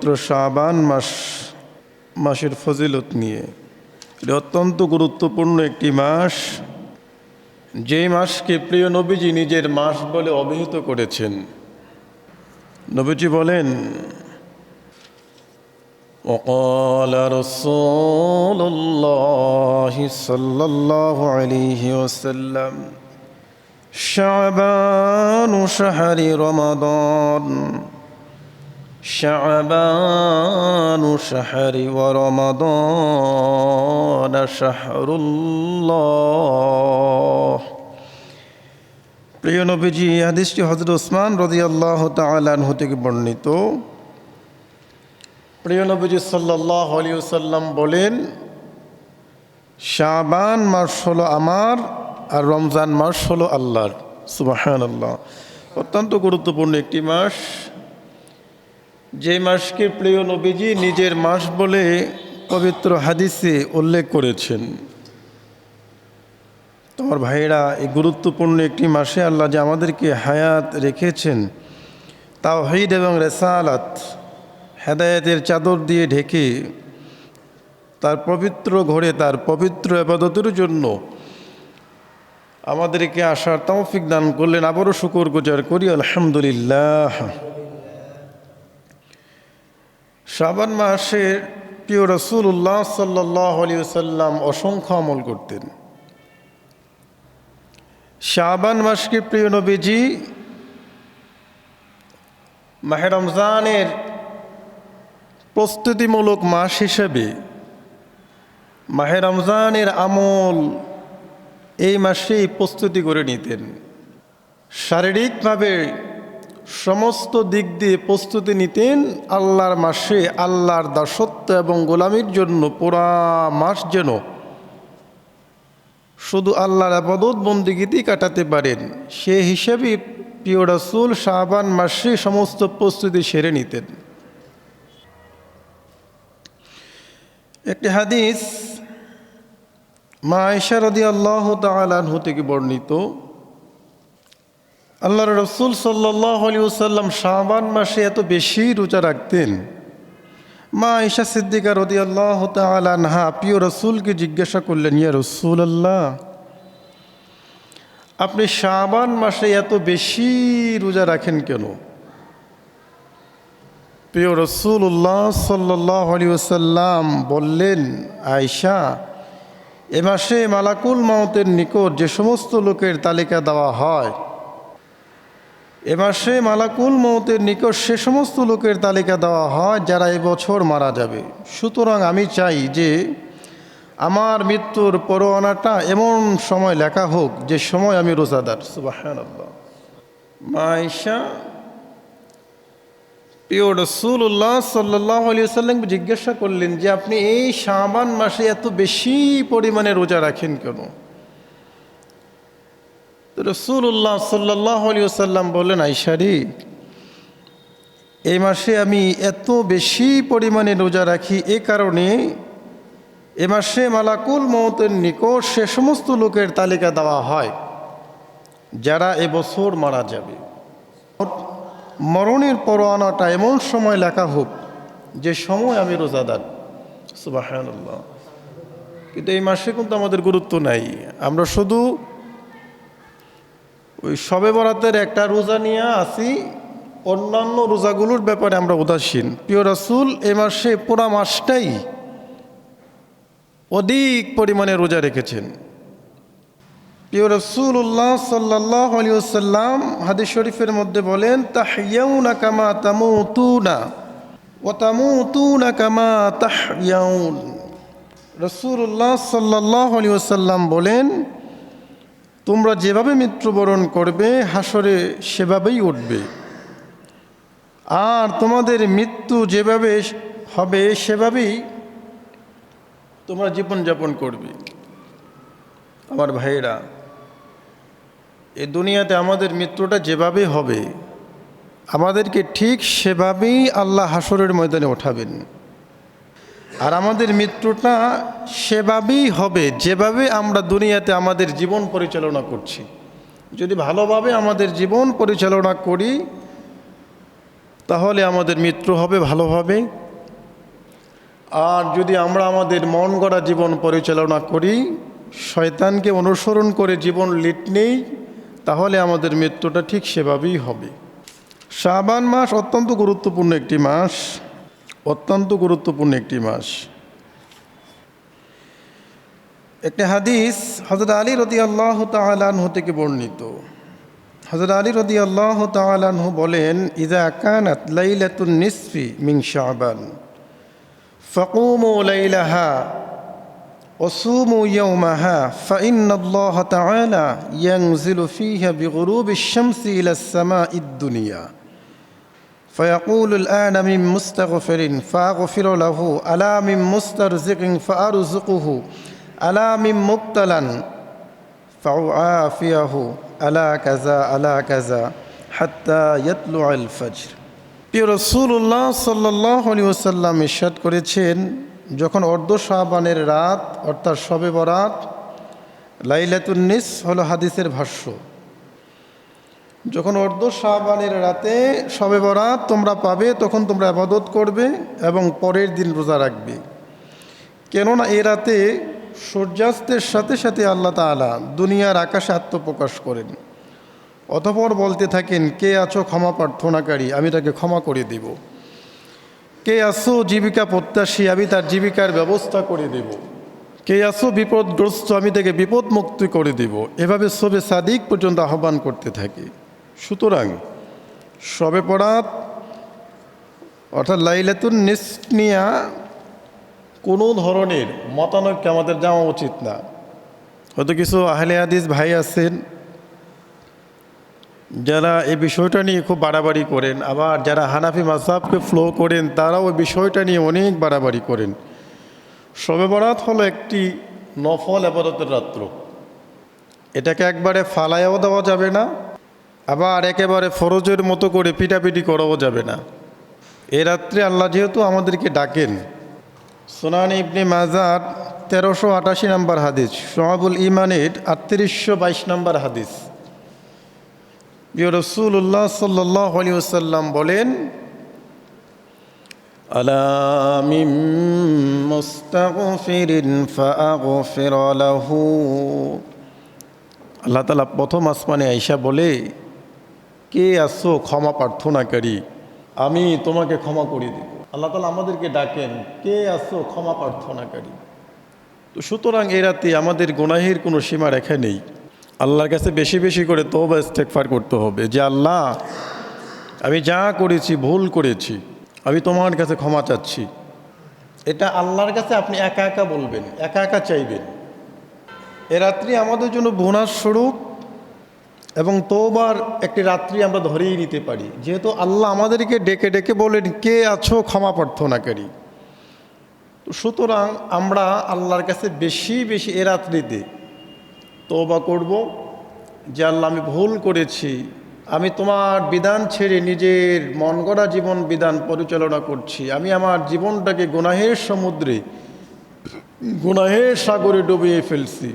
পবিত্র শাবান মাস মাসের ফজিলত নিয়ে এটি অত্যন্ত গুরুত্বপূর্ণ একটি মাস যেই মাসকে প্রিয় নবীজি নিজের মাস বলে অভিহিত করেছেন নবীজি বলেন وقال رسول الله صلى الله عليه وسلم شعبان شهر رمضان شعبان شهر ورمضان شهر الله প্রিয় নবীজি এই হাদিসটি হজরত ওসমান রদি আল্লাহ তালানহু থেকে বর্ণিত প্রিয় নবীজি সাল্লাহ আলিউসাল্লাম বলেন শাবান মাস হলো আমার আর রমজান মাস হলো আল্লাহর সুবাহান আল্লাহ অত্যন্ত গুরুত্বপূর্ণ একটি মাস যে মাসকে প্রিয় নবীজি নিজের মাস বলে পবিত্র হাদিসে উল্লেখ করেছেন। তোমার ভাইয়েরা, এই গুরুত্বপূর্ণ একটি মাসে আল্লাহ যে আমাদেরকে হায়াত রেখেছেন তাও তাওহিদ এবং রেসালাত, হেদায়েতের চাদর দিয়ে ঢেকে তার পবিত্র ঘরে তার পবিত্র আবাদতের জন্য আমাদেরকে আসার তৌফিক দান করলেন। আবারও শুকর গুজার করি। আলহামদুলিল্লাহ। শ্রাবণ মাসের প্রিয় রসুল্লাহ সাল্লাহ সাল্লাম অসংখ্য আমল করতেন। শাবান মাসকে প্রিয় নবীজি মাহে রমজানের প্রস্তুতিমূলক মাস হিসেবে মাহে রমজানের আমল এই মাসেই প্রস্তুতি করে নিতেন। শারীরিকভাবে সমস্ত দিক দিয়ে প্রস্তুতি নিতেন আল্লাহর মাসে আল্লাহর দাসত্ব এবং গোলামির জন্য পুরা মাস যেন শুধু আল্লাহর আবাদত বন্দিগিতেই কাটাতে পারেন। সে হিসেবে প্রিয় রাসুল শাহবান মাসে সমস্ত প্রস্তুতি সেরে নিতেন। একটি হাদিস মা ইশারদি আল্লাহ তালাহু থেকে বর্ণিত। আল্লাহর রসুল সাল্লাহ আলিউসাল্লাম শাহবান মাসে এত বেশি রোজা রাখতেন। মা ঈশা সিদ্দিকা রদি আল্লাহ তালানহা প্রিয় রসুলকে জিজ্ঞাসা করলেন, ইয়া রসুল আল্লাহ আপনি শাবান মাসে এত বেশি রোজা রাখেন কেন? প্রিয় রসুল্লাহ সাল্লাহ আলিউসাল্লাম বললেন আয়সা এ মাসে মালাকুল মাউতের নিকট যে সমস্ত লোকের তালিকা দেওয়া হয় এ মাসে মালাকুল মৌতের নিকট সে সমস্ত লোকের তালিকা দেওয়া হয় যারা এবছর মারা যাবে। সুতরাং আমি চাই যে আমার মৃত্যুর পরোয়ানাটা এমন সময় লেখা হোক যে সময় আমি রোজাদার। সুবাহান মাইশা প্রিয় রসুল্লাহ সাল্লাহ আলিয়া সাল্লামকে জিজ্ঞাসা করলেন যে আপনি এই শাবান মাসে এত বেশি পরিমাণে রোজা রাখেন কেন? রসুল্লাহ সাল্লাহ আলী সাল্লাম বললেন আইসারি এই মাসে আমি এত বেশি পরিমাণে রোজা রাখি এ কারণে এ মাসে মালাকুল মৌতের নিকট সে সমস্ত লোকের তালিকা দেওয়া হয়, যারা এবছর মারা যাবে। মরণের পরোয়ানাটা এমন সময় লেখা হোক, যে সময় আমি রোজাদার। সুবাহ কিন্তু এই মাসে কিন্তু আমাদের গুরুত্ব নাই। আমরা শুধু ওই সবে বরাতের একটা রোজা নিয়ে আসি, অন্যান্য রোজাগুলোর ব্যাপারে আমরা উদাসীন। প্রিয় রাসুল, এ মাসে পুরা মাসটাই অধিক পরিমাণে রোজা রেখেছেন। প্রিয় রসুল্লাহ সাল্লাহ আলিয়াল্লাম হাদিস শরীফের মধ্যে বলেন, তাহিয়াউনা কামা তামু তু না ও তামু তু না কামা তাহিয়াউন রসুল্লাহ সাল্লাহ আলিয়াল্লাম বলেন তোমরা যেভাবে মৃত্যুবরণ করবে, হাসরে সেভাবেই উঠবে। আর তোমাদের মৃত্যু যেভাবে হবে, সেভাবেই তোমরা জীবনযাপন করবে। আমার ভাইয়েরা, এ দুনিয়াতে আমাদের মৃত্যুটা যেভাবে হবে, আমাদেরকে ঠিক সেভাবেই আল্লাহ হাসরের ময়দানে ওঠাবেন। আর আমাদের মৃত্যুটা সেভাবেই হবে, যেভাবে আমরা দুনিয়াতে আমাদের জীবন পরিচালনা করছি। যদি ভালোভাবে আমাদের জীবন পরিচালনা করি, তাহলে আমাদের মৃত্যু হবে ভালোভাবে। আর যদি আমরা আমাদের মন গড়া জীবন পরিচালনা করি, শয়তানকে অনুসরণ করে জীবন লিট নেই, তাহলে আমাদের মৃত্যুটা ঠিক সেভাবেই হবে। শাবান মাস অত্যন্ত গুরুত্বপূর্ণ একটি মাস। অত্যন্ত গুরুত্বপূর্ণ একটি মাস। একটি হাদিস হজরত আলী রদি আল্লাহ তালানহ থেকে বর্ণিত। হজরত আলী রদি আল্লাহ তালানহ বলেন ইজা কানাত লাইলাতুন নিসফি মিং শাহবান ফকুম লাইলাহা অসুম ইয়ৌমাহা ফাইন্নাল্লাহ তাআলা ইয়ানজিলু ফিহা বিগুরু শামসি ইলা সামাঈদ দুনিয়া فيقول الآن من مستغفر فأغفر له ألا من مسترزق فأرزقه ألا من مبتلا فأعافيه ألا كذا ألا كذا حتى يطلع الفجر প্রিয় রসুল্লাহ সাল্লাহ আলী ওসাল্লাম ইস্বাদ করেছেন যখন অর্ধ শাহবানের রাত অর্থাৎ শবে বরাত লাইলাতুন্নিস হলো হাদিসের ভাষ্য যখন অর্ধ শাহবানের রাতে শবে বরাত তোমরা পাবে, তখন তোমরা আবাদত করবে এবং পরের দিন রোজা রাখবে। কেননা এ রাতে সূর্যাস্তের সাথে সাথে আল্লাহ তালা দুনিয়ার আকাশে আত্মপ্রকাশ করেন। অতপর বলতে থাকেন, কে আছো ক্ষমা প্রার্থনাকারী, আমি তাকে ক্ষমা করে দেব। কে আসো জীবিকা প্রত্যাশী, আমি তার জীবিকার ব্যবস্থা করে দেব। কে আসো বিপদগ্রস্ত, আমি তাকে বিপদ মুক্তি করে দেব। এভাবে সবে সাদিক পর্যন্ত আহ্বান করতে থাকে। সুতরাং সবে পড়াত, অর্থাৎ লাইলাতুন নিসনিয়া কোনো ধরনের মতানৈক্য আমাদের যাওয়া উচিত না। হয়তো কিছু আহলে হাদিস ভাই আছেন, যারা এই বিষয়টা নিয়ে খুব বাড়াবাড়ি করেন, আবার যারা হানাফি মাসাবকে ফ্লো করেন, তারাও ওই বিষয়টা নিয়ে অনেক বাড়াবাড়ি করেন। শবে বরাত হলো একটি নফল আবাদতের রাত্র। এটাকে একবারে ফালাইয়াও দেওয়া যাবে না আবার একেবারে ফরজের মতো করে পিটাপিটি করাও যাবে না। এ রাত্রে আল্লাহ যেহেতু আমাদেরকে ডাকেন, সোনান ইবনে মাজার তেরোশো আটাশি নম্বর হাদিস সোহাবুল ইমানের আটত্রিশশো বাইশ নম্বর হাদিস। রসুল্লাহ সাল্লাহ আলী ওসাল্লাম বলেন আলামিম মুস্তাগফিরিন ফাগফির লাহু। আল্লাহ তালা প্রথম আসমানে আইসা বলে কে আসো ক্ষমা প্রার্থনাকারী আমি তোমাকে ক্ষমা করে দেব। আল্লাহ তালা আমাদেরকে ডাকেন, কে আসো ক্ষমা প্রার্থনাকারী তো সুতরাং এ রাতে আমাদের গুনাহের কোনো সীমা রেখা নেই। আল্লাহর কাছে বেশি বেশি করে তোবা ইস্তেকফার করতে হবে যে, আল্লাহ, আমি যা করেছি, ভুল করেছি, আমি তোমার কাছে ক্ষমা চাচ্ছি। এটা আল্লাহর কাছে আপনি একা একা বলবেন, একা একা চাইবেন। এ রাত্রি আমাদের জন্য বোনাস স্বরূপ। এবং তোবার একটি রাত্রি আমরা ধরেই নিতে পারি। যেহেতু আল্লাহ আমাদেরকে ডেকে ডেকে বলেন কে আছো ক্ষমা প্রার্থনাকারী? তো সুতরাং আমরা আল্লাহর কাছে বেশি বেশি এ রাত্রিতে তোবা করব, যে আল্লাহ আমি ভুল করেছি, আমি তোমার বিধান ছেড়ে নিজের মন গড়া জীবন বিধান পরিচালনা করছি, আমি আমার জীবনটাকে গুনাহের সমুদ্রে, গুনাহের সাগরে ডুবিয়ে ফেলছি।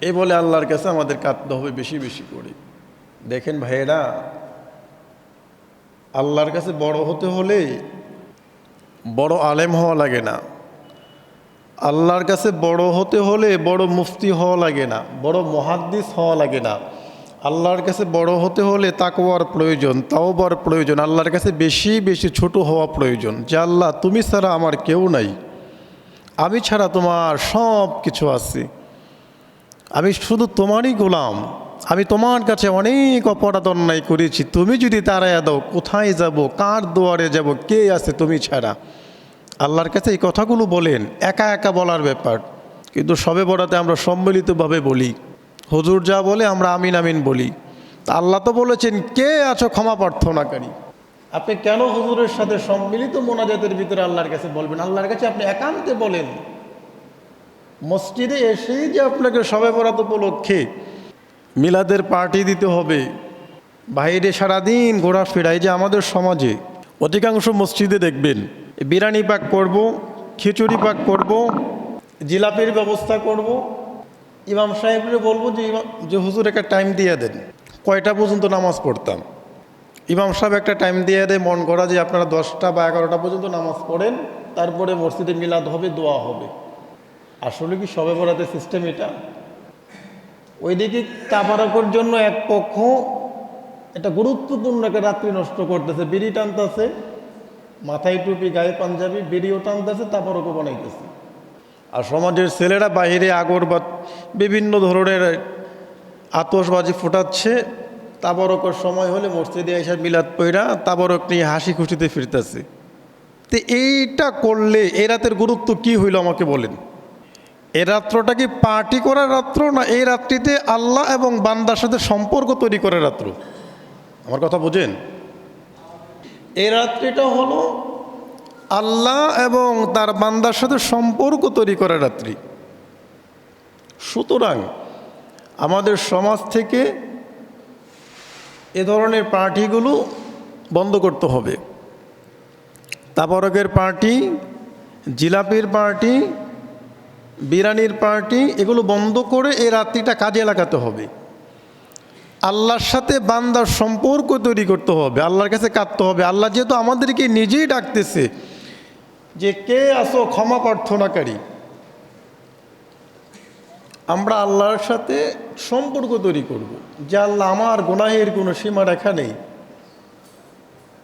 এ বলে আল্লাহর কাছে আমাদের কাঁদতে হবে বেশি বেশি করে। দেখেন ভাইয়েরা, আল্লাহর কাছে বড় হতে হলে বড় আলেম হওয়া লাগে না। আল্লাহর কাছে বড় হতে হলে বড় মুফতি হওয়া লাগে না, বড় মহাদ্দিস হওয়া লাগে না। আল্লাহর কাছে বড় হতে হলে তাকওয়ার প্রয়োজন, তাওবার প্রয়োজন, আল্লাহর কাছে বেশি বেশি ছোট হওয়া প্রয়োজন, যে আল্লাহ তুমি ছাড়া আমার কেউ নাই। আমি ছাড়া তোমার সব কিছু আছে। আমি শুধু তোমারই গোলাম। আমি তোমার কাছে অনেক অপরাধ অন্যায় করেছি। তুমি যদি তারাইয়া দাও, কোথায় যাব? কার দুয়ারে যাব? কে আছে তুমি ছাড়া? আল্লাহর কাছে এই কথাগুলো বলেন। একা একা বলার ব্যাপার। কিন্তু সবে বড়াতে আমরা সম্মিলিতভাবে বলি। হজুর যা বলে আমরা আমিন আমিন বলি। আল্লাহ তো বলেছেন, কে আছো ক্ষমা প্রার্থনাকারী? আপনি কেন হুজুরের সাথে সম্মিলিত মোনাজাতের ভিতরে আল্লাহর কাছে বলবেন? আল্লাহর কাছে আপনি একান্তে বলেন। মসজিদে এসেই যে আপনাকে সবে বরাত উপলক্ষে মিলাদের পার্টি দিতে হবে। বাইরে সারাদিন ঘোরাফেরাই যে আমাদের সমাজে। অধিকাংশ মসজিদে দেখবেন, বিরিয়ানি পাক করব, খিচুড়ি পাক করব, জিলাপির ব্যবস্থা করব। ইমাম সাহেবরে বলব যে যে হুজুর একটা টাইম দিয়ে দেন। কয়টা পর্যন্ত নামাজ পড়তাম? ইমাম সাহেব একটা টাইম দিয়ে দেয়, মন করা যে আপনারা দশটা বা এগারোটা পর্যন্ত নামাজ পড়েন, তারপরে মসজিদে মিলাদ হবে, দোয়া হবে। আসলে কি সবে বরাতে সিস্টেম এটা? ওইদিকে তাবারকের জন্য এক পক্ষ এটা গুরুত্বপূর্ণ একটা রাত্রি নষ্ট করতেছে, বিড়ি টানতেছে, মাথায় টুপি, গায়ে পাঞ্জাবি, বিড়িও টানতেছে তাবারকও বানাইতেছে। আর সমাজের ছেলেরা বাইরে আগরবাদ বিভিন্ন ধরনের আতসবাজি ফোটাচ্ছে তাবরকের সময় হলে মসজিদে এসে মিলাদ পইরা তাবরক নিয়ে হাসি খুশিতে ফিরতেছে। তো এইটা করলে এই রাতের গুরুত্ব কি হইল আমাকে বলেন? এই রাত্রটা কি পার্টি করার রাত্র না এই রাত্রিতে আল্লাহ এবং বান্দার সাথে সম্পর্ক তৈরি করার রাত্র? আমার কথা বোঝেন? এই রাত্রিটা হলো আল্লাহ এবং তার বান্দার সাথে সম্পর্ক তৈরি করার রাত্রি। সুতরাং আমাদের সমাজ থেকে এ ধরনের পার্টিগুলো বন্ধ করতে হবে। তাবরকের পার্টি, জিলাপির পার্টি বিরানির পার্টি, এগুলো বন্ধ করে এই রাত্রিটা কাজে লাগাতে হবে। আল্লাহর সাথে বান্দার সম্পর্ক তৈরি করতে হবে, আল্লাহর কাছে কাঁদতে হবে। আল্লাহ যেহেতু আমাদেরকে নিজেই ডাকতেছে যে, কে আসো ক্ষমা প্রার্থনাকারী। আমরা আল্লাহর সাথে সম্পর্ক তৈরি করব। যে, আল্লাহ, আমার গুনাহের কোনো সীমা রেখা নেই।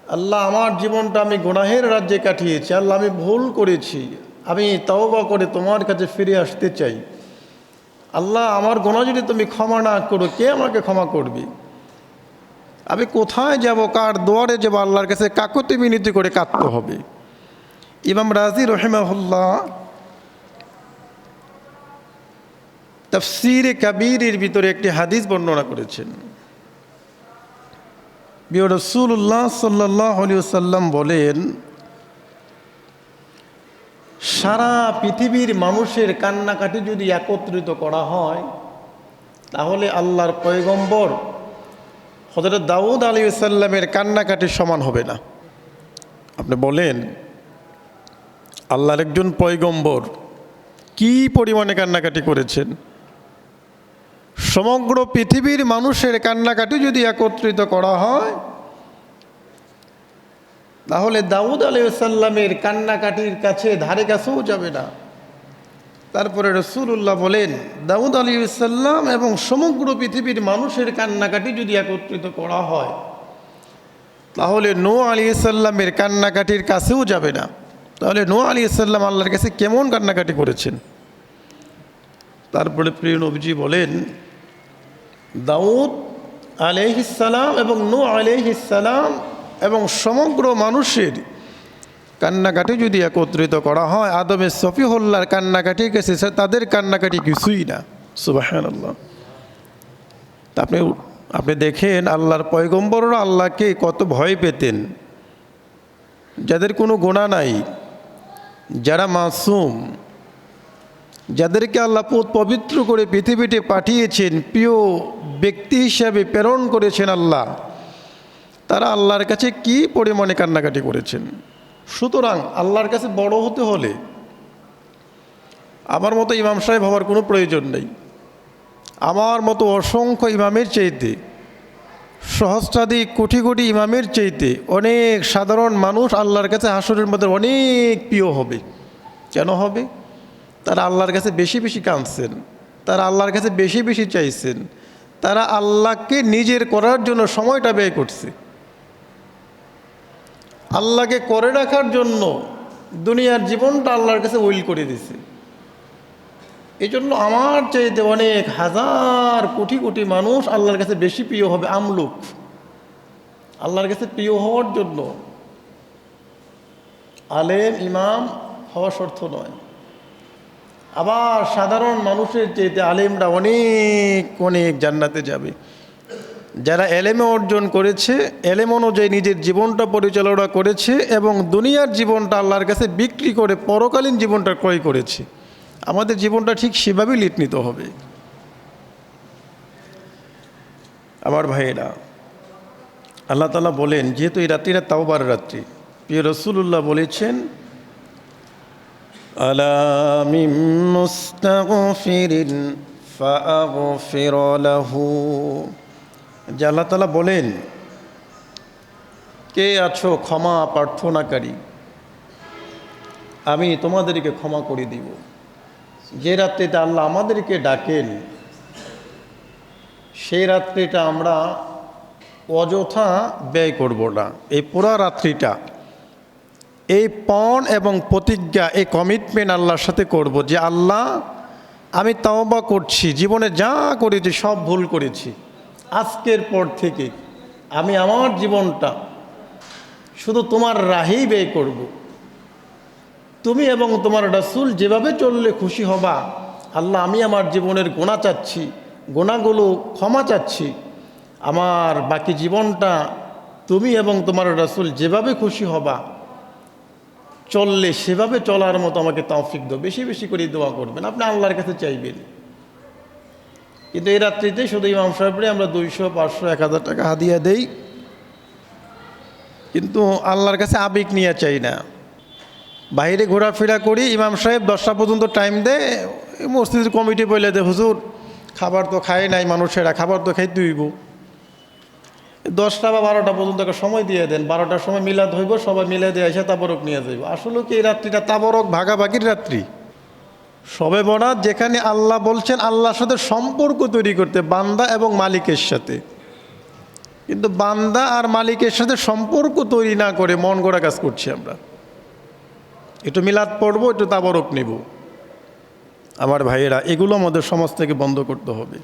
আল্লাহ, আমার জীবনটা আমি গুনাহের রাজ্যে কাটিয়েছি। আল্লাহ, আমি ভুল করেছি। আমি তওবা করে তোমার কাছে ফিরে আসতে চাই। আল্লাহ, আমার গোনা যদি তুমি ক্ষমা না করো, কে আমাকে ক্ষমা করবে? আমি কোথায় যাব, কার দুয়ারে যাব, আল্লাহর কাছে কাকতি মিনতি করে কাঁদতে হবে। ইমাম রাজি রহেমাহুল্লাহ তফসিরে কাবিরের ভিতরে একটি হাদিস বর্ণনা করেছেন। বিয় রসুল্লাহ সাল্লাহ সাল্লাম বলেন সারা পৃথিবীর মানুষের কান্নাকাটি যদি একত্রিত করা হয়, তাহলে আল্লাহর পয়গম্বর হজরত দাউদ আলী সাল্লামের কান্নাকাটি সমান হবে না। আপনি বলেন, আল্লাহর একজন পয়গম্বর কি পরিমাণে কান্নাকাটি করেছেন? সমগ্র পৃথিবীর মানুষের কান্নাকাটি যদি একত্রিত করা হয় তাহলে দাউদ আলাইসাল্লামের কান্নাকাটির কাছে ধারে কাছেও যাবে না। তারপরে রসুল্লাহ বলেন, দাউদ আলী এবং সমগ্র পৃথিবীর মানুষের কান্নাকাটি যদি একত্রিত করা হয়, তাহলে নো আলী কান্নাকাটির কাছেও যাবে না। তাহলে নো আলী আল্লাহর কাছে কেমন কান্নাকাটি করেছেন? তারপরে প্রিয় নবজি বলেন, দাউদ আলহিসাল্লাম এবং নো আলহিসাল্লাম এবং সমগ্র মানুষের কান্নাকাটি যদি একত্রিত করা হয় আদমের সফিহল্লার কান্নাকাটি গেছে তাদের কান্নাকাটি কিছুই না। সুবাহান আল্লাহ তা আপনি আপনি দেখেন, আল্লাহর পয়গম্বররা আল্লাহকে কত ভয় পেতেন। যাদের কোনো গোনা নাই, যারা মাসুম, যাদেরকে আল্লাহ পবিত্র করে পৃথিবীতে পাঠিয়েছেন, প্রিয় ব্যক্তি হিসাবে প্রেরণ করেছেন আল্লাহ। তারা আল্লাহর কাছে কি পরিমাণে কান্নাকাটি করেছেন? সুতরাং আল্লাহর কাছে বড় হতে হলে আমার মতো ইমাম সাহেব হওয়ার কোনো প্রয়োজন নেই। আমার মতো অসংখ্য ইমামের চাইতে, সহস্রাধিক কোটি কোটি ইমামের চাইতে অনেক সাধারণ মানুষ আল্লাহর কাছে হাসরের মধ্যে অনেক প্রিয় হবে। কেন হবে? তারা আল্লাহর কাছে বেশি বেশি কাঁদছেন, তারা আল্লাহর কাছে বেশি বেশি চাইছেন, তারা আল্লাহকে নিজের করার জন্য সময়টা ব্যয় করছে। আল্লাহকে করে রাখার জন্য দুনিয়ার জীবনটা আল্লাহর কাছে উইল করে দিছে। এই জন্য আমার চাইতে অনেক হাজার কোটি কোটি মানুষ আল্লাহর কাছে বেশি প্রিয় হবে আমলুক। আল্লাহর কাছে প্রিয় হওয়ার জন্য আলেম, ইমাম হওয়া শর্ত নয়। আবার সাধারণ মানুষের চাইতে আলেমরা অনেক অনেক জান্নাতে যাবে। যারা এলেমে অর্জন করেছে, এলেম অনুযায়ী নিজের জীবনটা পরিচালনা করেছে এবং দুনিয়ার জীবনটা আল্লাহর কাছে বিক্রি করে পরকালীন জীবনটা ক্রয় করেছে। আমাদের জীবনটা ঠিক সেভাবেই লিট নিতে হবে। আমার ভাইয়েরা, আল্লাহ তালা বলেন, যেহেতু এই রাত্রিটা তাওবার রাত্রি, প্রিয় রসুল্লাহ বলেছেন আলামিম মুস্তাগফিরিন ফাগফির লাহু। যে আল্লাহ তালা বলেন, কে আছো ক্ষমা প্রার্থনাকারী? আমি তোমাদেরকে ক্ষমা করে দিব। যে রাত্রিতে আল্লাহ আমাদেরকে ডাকেন সেই রাত্রিটা আমরা অযথা ব্যয় করব না। এই পুরা রাত্রিটা, এই পণ এবং প্রতিজ্ঞা, এই কমিটমেন্ট আল্লাহর সাথে করব যে, আল্লাহ, আমি তাওবা করছি, জীবনে যা করেছি সব ভুল করেছি। আজকের পর থেকে আমি আমার জীবনটা শুধু তোমার রাহেই ব্যয় করব। তুমি এবং তোমার রাসূল যেভাবে চললে খুশি হবা, আল্লাহ আমি আমার জীবনের গোনা চাচ্ছি, গোনাগুলো ক্ষমা চাচ্ছি। আমার বাকি জীবনটা তুমি এবং তোমার রাসূল যেভাবে খুশি হবা, চললে সেভাবে চলার মতো আমাকে তৌফিক দাও। বেশি বেশি করে দোয়া করবেন। আপনি আল্লাহর কাছে চাইবেন। কিন্তু এই রাত্রিতে শুধু ইমাম সাহেবরে আমরা দুইশো, পাঁচশো, এক হাজার টাকা হাদিয়া দেই। কিন্তু আল্লাহর কাছে আবেগ নিয়ে চাই না। বাইরে ঘোরাফেরা করি, ইমাম সাহেব দশটা পর্যন্ত টাইম দেয় মসজিদের কমিটি বলে দে, হুজুর, খাবার তো খায় নাই মানুষেরা, খাবার তো খাই হইব। দশটা বা বারোটা পর্যন্ত একটা সময় দিয়ে দেন, বারোটার সময় মিলাদ হইব, সবাই মিলে দিয়ে এসে তাবরক নিয়ে যাইব। আসলে কি এই রাত্রিটা তাবরক ভাগাভাগির রাত্রি? সবে বরাত যেখানে আল্লাহ বলছেন আল্লাহর সাথে সম্পর্ক তৈরি করতে, বান্দা এবং মালিকের সাথে। কিন্তু বান্দা আর মালিকের সাথে সম্পর্ক তৈরি না করে মন গড়া কাজ করছি আমরা। একটু মিলাদ পড়ব, একটু তাবরক নেব। আমার ভাইয়েরা, এগুলো আমাদের সমাজ থেকে বন্ধ করতে হবে।